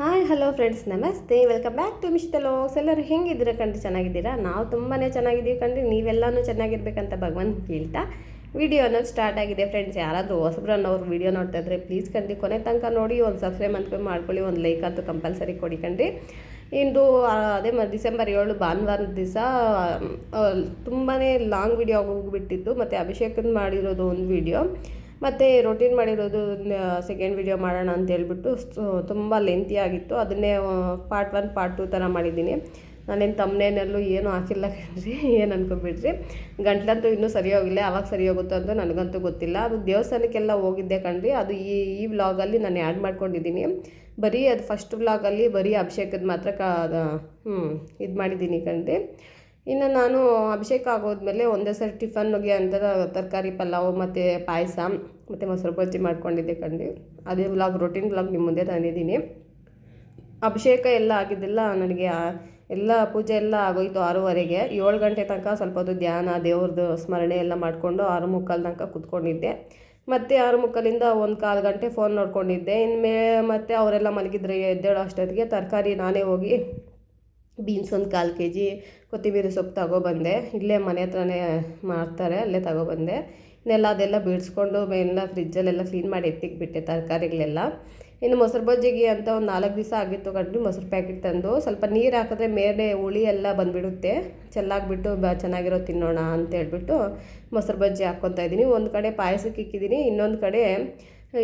Hi, hello friends, ನಮಸ್ತೆ. Welcome back to ಮಿಶ್ತಲೋಸ್ ಎಲ್ಲರೂ ಹೆಂಗಿದ್ದೀರಾ ಕಂಡು ಚೆನ್ನಾಗಿದ್ದೀರಾ? ನಾವು ತುಂಬಾ ಚೆನ್ನಾಗಿದ್ದೀವಿ ಕಂಡ್ರಿ. ನೀವೆಲ್ಲನೂ ಚೆನ್ನಾಗಿರ್ಬೇಕಂತ ಭಗವಂತ ಕೇಳ್ತಾ ವಿಡಿಯೋ ಅನ್ನೋದು ಸ್ಟಾರ್ಟ್ ಆಗಿದೆ. ಫ್ರೆಂಡ್ಸ್, ಯಾರಾದರೂ ಹೊಸಬ್ರು ಅನ್ನೋರು ವಿಡಿಯೋ ನೋಡ್ತಾ ಇದ್ರೆ ಪ್ಲೀಸ್ ಕಂಡು ಕೊನೆ ತನಕ ನೋಡಿ ಒಂದು ಸಬ್ಸ್ಕ್ರೈಬ್ ಅಂತ ಮಾಡ್ಕೊಳ್ಳಿ. ಒಂದು ಲೈಕ್ ಅಂತೂ ಕಂಪಲ್ಸರಿ ಕೊಡಿ ಕಣ್ರಿ ಇಂದು ಅದೇ ಮ, ಡಿಸೆಂಬರ್ ಏಳು ಭಾನುವಾರ ದಿವಸ ತುಂಬಾ ಲಾಂಗ್ ವಿಡಿಯೋ ಹೋಗ್ಬಿಟ್ಟಿತ್ತು. ಮತ್ತು ಅಭಿಷೇಕದ ಮಾಡಿರೋದು ಒಂದು ವಿಡಿಯೋ ಮತ್ತು ರೊಟೀನ್ ಮಾಡಿರೋದು ಸೆಕೆಂಡ್ ವಿಡಿಯೋ ಮಾಡೋಣ ಅಂತ ಹೇಳ್ಬಿಟ್ಟು ತುಂಬ ಲೆಂತಿ ಆಗಿತ್ತು. ಅದನ್ನೇ ಪಾರ್ಟ್ ಒನ್ ಪಾರ್ಟ್ ಟು ಥರ ಮಾಡಿದ್ದೀನಿ. ನಾನೇನು ತಮ್ಮನೇನಲ್ಲೂ ಏನೂ ಹಾಕಿಲ್ಲ ಕಣ್ರಿ, ಏನು ಅನ್ಕೊಬಿಡ್ರಿ ಗಂಟ್ಲಂತೂ ಇನ್ನೂ ಸರಿ ಹೋಗಿಲ್ಲ, ಯಾವಾಗ ಸರಿ ಹೋಗುತ್ತೋ ಅಂತ ನನಗಂತೂ ಗೊತ್ತಿಲ್ಲ. ಅದು ದೇವಸ್ಥಾನಕ್ಕೆಲ್ಲ ಹೋಗಿದ್ದೆ ಕಣ್ರಿ. ಅದು ಈ ಈ ವ್ಲಾಗಲ್ಲಿ ನಾನು ಆ್ಯಡ್ ಮಾಡ್ಕೊಂಡಿದ್ದೀನಿ. ಬರೀ ಅದು ಫಸ್ಟ್ ವ್ಲಾಗಲ್ಲಿ ಬರೀ ಅಭಿಷೇಕದ ಮಾತ್ರ ಕ ಇದು ಮಾಡಿದ್ದೀನಿ ಕಣ್ರಿ. ಇನ್ನು ನಾನು ಅಭಿಷೇಕ ಆಗೋದ್ಮೇಲೆ ಒಂದೇ ಸರಿ ಟಿಫನ್ಗೆ ಅಂತ ತರಕಾರಿ ಪಲಾವ್ ಮತ್ತು ಪಾಯಸ ಮತ್ತು ಮೊಸರು ಬಜ್ಜಿ ಮಾಡ್ಕೊಂಡಿದ್ದೆ ಕಂಡು ಅದೇ ವ್ಲಾಗ್ ರೊಟೀನ್ ವ್ಲಾಗ್ ನಿಮ್ಮ ಮುಂದೆ ತಂದಿದ್ದೀನಿ. ಅಭಿಷೇಕ ಎಲ್ಲ ಆಗಿದ್ದಿಲ್ಲ ನನಗೆ ಎಲ್ಲ ಪೂಜೆ ಎಲ್ಲ ಆಗೋಯ್ತು ಆರೂವರೆಗೆ. ಏಳು ಗಂಟೆ ತನಕ ಸ್ವಲ್ಪ ಹೊತ್ತು ಧ್ಯಾನ ದೇವ್ರದ್ದು ಸ್ಮರಣೆ ಎಲ್ಲ ಮಾಡಿಕೊಂಡು ಆರು ಮುಕ್ಕಾಲು ತನಕ ಕೂತ್ಕೊಂಡಿದ್ದೆ. ಮತ್ತು ಆರು ಮುಕ್ಕಾಲಿಂದ ಒಂದು ಕಾಲು ಗಂಟೆ ಫೋನ್ ನೋಡ್ಕೊಂಡಿದ್ದೆ. ಇನ್ಮೇ ಮತ್ತು ಅವರೆಲ್ಲ ಮಲಗಿದ್ರೆ ಎದ್ದೇಳೋ ಅಷ್ಟೊತ್ತಿಗೆ ತರಕಾರಿ ನಾನೇ ಹೋಗಿ ಬೀನ್ಸ್ ಒಂದು ಕಾಲು ಕೆ ಜಿ ಕೊತ್ತಿಬೀರಿ ಸೊಪ್ಪು ತಗೊಬಂದೆ. ಇಲ್ಲೇ ಮನೆ ಹತ್ರನೇ ಮಾಡ್ತಾರೆ, ಅಲ್ಲೇ ತಗೊಬಂದೆ. ಇನ್ನೆಲ್ಲ ಅದೆಲ್ಲ ಬಿಡಿಸ್ಕೊಂಡು ಎಲ್ಲ ಫ್ರಿಜ್ಜಲ್ಲೆಲ್ಲ ಕ್ಲೀನ್ ಮಾಡಿ ಎತ್ತಿಕ್ಬಿಟ್ಟೆ ತರಕಾರಿಗಳೆಲ್ಲ. ಇನ್ನು ಮೊಸರು ಬಜ್ಜಿಗೆ ಅಂತ ಒಂದು ನಾಲ್ಕು ದಿವಸ ಆಗಿತ್ತು ಕಂಡು ಮೊಸರು ಪ್ಯಾಕೆಟ್ ತಂದು. ಸ್ವಲ್ಪ ನೀರು ಹಾಕಿದ್ರೆ ಮೇಲೆ ಹುಳಿ ಎಲ್ಲ ಬಂದುಬಿಡುತ್ತೆ. ಚೆಲ್ಲಾಗ್ಬಿಟ್ಟು ಬ ಚೆನ್ನಾಗಿರೋ ತಿನ್ನೋಣ ಅಂತ ಹೇಳ್ಬಿಟ್ಟು ಮೊಸರು ಬಜ್ಜಿ ಹಾಕ್ಕೊತಾ ಇದ್ದೀನಿ. ಒಂದು ಕಡೆ ಪಾಯಸಕ್ಕೆ ಇಕ್ಕಿದ್ದೀನಿ, ಇನ್ನೊಂದು ಕಡೆ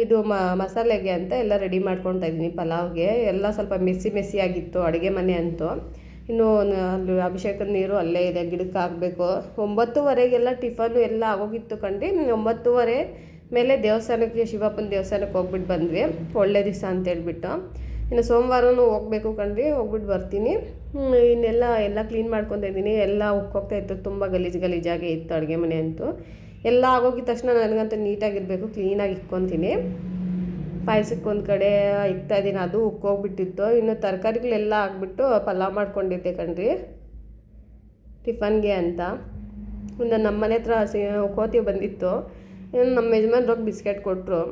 ಇದು ಮಸಾಲೆಗೆ ಅಂತ ಎಲ್ಲ ರೆಡಿ ಮಾಡ್ಕೊತಾ ಇದ್ದೀನಿ ಪಲಾವ್ಗೆ. ಎಲ್ಲ ಸ್ವಲ್ಪ ಮೆಸ್ಸಿ ಮೆಸ್ಸಿಯಾಗಿತ್ತು ಅಡುಗೆ ಮನೆ ಅಂತೂ. ಇನ್ನು ಅಲ್ಲಿ ಅಭಿಷೇಕದ ನೀರು ಅಲ್ಲೇ ಇದೆ, ಗಿಡಕ್ಕೆ ಹಾಕಬೇಕು. ಒಂಬತ್ತುವರೆಗೆಲ್ಲ ಟಿಫನು ಎಲ್ಲ ಆಗೋಗಿತ್ತು ಕಂಡು ಒಂಬತ್ತುವರೆ ಮೇಲೆ ದೇವಸ್ಥಾನಕ್ಕೆ, ಶಿವಪ್ಪನ ದೇವಸ್ಥಾನಕ್ಕೆ ಹೋಗ್ಬಿಟ್ಟು ಬಂದ್ವಿ. ಒಳ್ಳೆ ದಿವಸ ಅಂತ ಹೇಳ್ಬಿಟ್ಟು. ಇನ್ನು ಸೋಮವಾರನೂ ಹೋಗ್ಬೇಕು ಕಂಡ್ರಿ, ಹೋಗ್ಬಿಟ್ಟು ಬರ್ತೀನಿ. ಇನ್ನೆಲ್ಲ, ಎಲ್ಲ ಕ್ಲೀನ್ ಮಾಡ್ಕೊತಾ ಇದ್ದೀನಿ. ಎಲ್ಲ ಉಕ್ಕೋಗ್ತಾ ಇತ್ತು, ತುಂಬ ಗಲೀಜು ಗಲೀಜಾಗೆ ಇತ್ತು ಅಡುಗೆ ಮನೆ ಅಂತೂ. ಎಲ್ಲ ಆಗೋಗಿದ ತಕ್ಷಣ ನನಗಂತೂ ನೀಟಾಗಿರಬೇಕು, ಕ್ಲೀನಾಗಿ ಇಕ್ಕೊತೀನಿ ಪಾಯಸಕ್ಕೆ ಒಂದು ಕಡೆ ಇಕ್ತಾ ಇದ್ದೀನಿ. ಅದು ಉಕ್ಕೋಗ್ಬಿಟ್ಟಿತ್ತು. ಇನ್ನು ತರಕಾರಿಗಳೆಲ್ಲ ಹಾಕ್ಬಿಟ್ಟು ಪಲಾವ್ ಮಾಡ್ಕೊಂಡಿದ್ದೆ ಕಣ್ರಿ. ಟಿಫನ್ಗೆ ಅಂತ. ಇನ್ನು ನಮ್ಮ ಮನೆ ಹತ್ರ ಸಿ ಕೋತಿ ಬಂದಿತ್ತು. ಇನ್ನು ನಮ್ಮ ಯಜಮಾನ್ರೋಗ ಬಿಸ್ಕೆಟ್ ಕೊಟ್ಟರು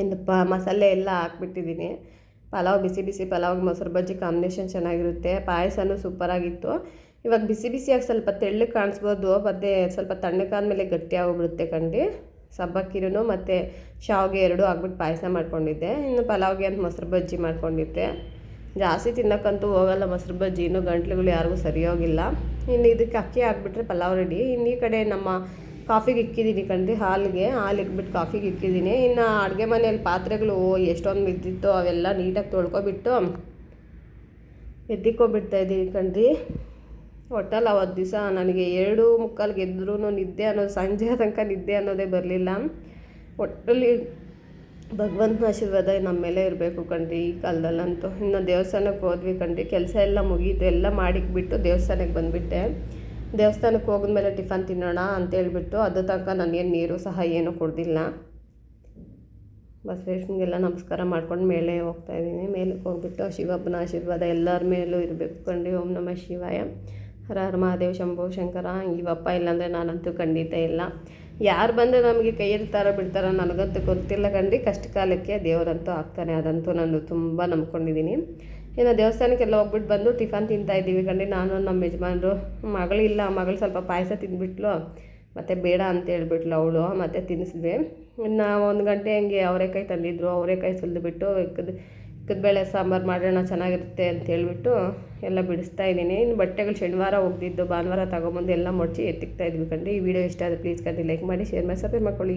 ಇನ್ನು ಪ ಮಸಾಲೆ ಎಲ್ಲ ಹಾಕ್ಬಿಟ್ಟಿದ್ದೀನಿ. ಪಲಾವ್, ಬಿಸಿ ಬಿಸಿ ಪಲಾವ್, ಮೊಸರು ಬಜ್ಜಿ ಕಾಂಬಿನೇಷನ್ ಚೆನ್ನಾಗಿರುತ್ತೆ. ಪಾಯಸನೂ ಸೂಪರಾಗಿತ್ತು. ಇವಾಗ ಬಿಸಿ ಬಿಸಿಯಾಗಿ ಸ್ವಲ್ಪ ತೆಳ್ಳಗೆ ಕಾಣಿಸ್ಬೋದು. ಮತ್ತು ಸ್ವಲ್ಪ ತಣ್ಣಗಾದ್ಮೇಲೆ ಗಟ್ಟಿ ಆಗೋಗ್ಬಿಡುತ್ತೆ ಕಂಡು ಸಬ್ಬಕ್ಕಿನೂ ಮತ್ತು ಶಾವಿಗೆ ಎರಡೂ ಹಾಕ್ಬಿಟ್ಟು ಪಾಯಸ ಮಾಡ್ಕೊಂಡಿದ್ದೆ. ಇನ್ನು ಪಲಾವ್ಗೆ ಅಂತ ಮೊಸರು ಬಜ್ಜಿ ಮಾಡ್ಕೊಂಡಿದ್ದೆ. ಜಾಸ್ತಿ ತಿನ್ನೋಕ್ಕಂತೂ ಹೋಗಲ್ಲ, ಮೊಸರು ಬಜ್ಜಿ. ಇನ್ನೂ ಗಂಟ್ಲುಗಳು ಯಾರಿಗೂ ಸರಿ ಹೋಗಿಲ್ಲ ಇನ್ನು ಇದಕ್ಕೆ ಅಕ್ಕಿ ಹಾಕ್ಬಿಟ್ರೆ ಪಲಾವ್ ರೆಡಿ ಇನ್ನು ಈ ಕಡೆ ನಮ್ಮ ಕಾಫಿಗೆ ಇಕ್ಕಿದ್ದೀನಿ ಕಣ್ರಿ, ಹಾಲಿಗೆ. ಹಾಲು ಇಕ್ಬಿಟ್ಟು ಕಾಫಿಗೆ ಇಕ್ಕಿದ್ದೀನಿ. ಇನ್ನು ಅಡುಗೆ ಮನೆಯಲ್ಲಿ ಪಾತ್ರೆಗಳು ಎಷ್ಟೊಂದು ಬಿದ್ದಿತ್ತು ಅವೆಲ್ಲ ನೀಟಾಗಿ ತೊಳ್ಕೊಬಿಟ್ಟು ಎದ್ದಿಕ್ಕೊಬಿಡ್ತಾ ಇದ್ದೀನಿ ಕಣ್ರಿ. ಒಟ್ಟಲ್ಲಿ ಅವತ್ತು ದಿವಸ ನನಗೆ ಎರಡು ಮುಕ್ಕಾಲು ಎದ್ರೂ ನಿದ್ದೆ ಅನ್ನೋದು, ಸಂಜೆ ತನಕ ನಿದ್ದೆ ಅನ್ನೋದೇ ಬರಲಿಲ್ಲ. ಒಟ್ಟಲ್ಲಿ ಭಗವಂತನ ಆಶೀರ್ವಾದ ನಮ್ಮ ಮೇಲೆ ಇರಬೇಕು ಕಣ್ರಿ ಈ ಕಾಲದಲ್ಲಂತೂ. ಇನ್ನು ದೇವಸ್ಥಾನಕ್ಕೆ ಹೋದ್ವಿ ಕಣ್ರಿ, ಕೆಲಸ ಎಲ್ಲ ಮುಗೀತು, ಎಲ್ಲ ಮಾಡಿಕ್ಬಿಟ್ಟು ದೇವಸ್ಥಾನಕ್ಕೆ ಬಂದುಬಿಟ್ಟೆ. ದೇವಸ್ಥಾನಕ್ಕೆ ಹೋಗಿದ್ಮೇಲೆ ಟಿಫನ್ ತಿನ್ನೋಣ ಅಂತ ಹೇಳ್ಬಿಟ್ಟು ಅದು ತನಕ ನನಗೇನು ನೀರು ಸಹ ಏನೂ ಕುಡ್ದಿಲ್ಲ. ಬಸವೇಶ್ವನಿಗೆಲ್ಲ ನಮಸ್ಕಾರ ಮಾಡ್ಕೊಂಡು ಮೇಲೆ ಹೋಗ್ತಾ ಇದ್ದೀನಿ. ಮೇಲಕ್ಕೆ ಹೋಗ್ಬಿಟ್ಟು ಶಿವಪ್ಪನ ಆಶೀರ್ವಾದ ಎಲ್ಲರ ಮೇಲೂ ಇರಬೇಕು ಕಣ್ರಿ. ಓಂ ನಮಃ ಶಿವಾಯ. ಹರ ಹರ ಮಹಾದೇವ ಶಂಭೋ ಶಂಕರ ಇವಪ್ಪ ಇಲ್ಲಾಂದರೆ ನಾನಂತೂ ಖಂಡಿತ ಇಲ್ಲ. ಯಾರು ಬಂದು ನಮಗೆ ಕೈ ಎತ್ತಾರೋ ಬಿಡ್ತಾರೋ ನನಗಂತೂ ಗೊತ್ತಿಲ್ಲ ಕಂಡು ಕಷ್ಟ ಕಾಲಕ್ಕೆ ದೇವರಂತೂ ಆಗ್ತಾನೆ. ಅದಂತೂ ನಾನು ತುಂಬ ನಂಬ್ಕೊಂಡಿದ್ದೀನಿ ಇನ್ನು ದೇವಸ್ಥಾನಕ್ಕೆಲ್ಲ ಹೋಗ್ಬಿಟ್ಟು ಬಂದು ಟಿಫನ್ ತಿಂತಾ ಇದ್ದೀವಿ ಕಂಡು ನಾನು ನಮ್ಮ ಯಜಮಾನ್ರು, ಮಗಳಿಲ್ಲ. ಮಗಳು ಸ್ವಲ್ಪ ಪಾಯಸ ತಿಂದ್ಬಿಟ್ಲು. ಮತ್ತು ಬೇಡ ಅಂತ ಹೇಳ್ಬಿಟ್ಲು ಅವಳು. ಮತ್ತು ತಿನ್ನಿಸಿದ್ವಿ ಇನ್ನು ಒಂದು ಗಂಟೆ ಹಂಗೆ ಅವರೆಕಾಯಿ ತಂದಿದ್ರು. ಅವರೆಕಾಯಿ ಸುಲಿದ್ಬಿಟ್ಟು ಇಕ್ಕದ ಸಾಂಬಾರು ಮಾಡೋಣ ಚೆನ್ನಾಗಿರುತ್ತೆ ಅಂತ ಹೇಳ್ಬಿಟ್ಟು ಎಲ್ಲ ಬಿಡಿಸ್ತಾ ಇದ್ದೀನಿ. ಇನ್ನು ಬಟ್ಟೆಗಳು ಶನಿವಾರ ಹೋಗ್ದಿದ್ದು ಭಾನುವಾರ ತಗೊಂಬಂದು ಎಲ್ಲ ಮಡಚಿ ಎತ್ತಿಕ್ತಾ ಇದ್ವಿ ಕಂಡು ಈ ವಿಡಿಯೋ ಇಷ್ಟ ಆದರೆ ಪ್ಲೀಸ್ ಕಂಡು ಲೈಕ್ ಮಾಡಿ ಶೇರ್ ಮಾಡಿ ಸಬ್ಸ್ಕ್ರೈಬ್ ಮಾಡ್ಕೊಳ್ಳಿ.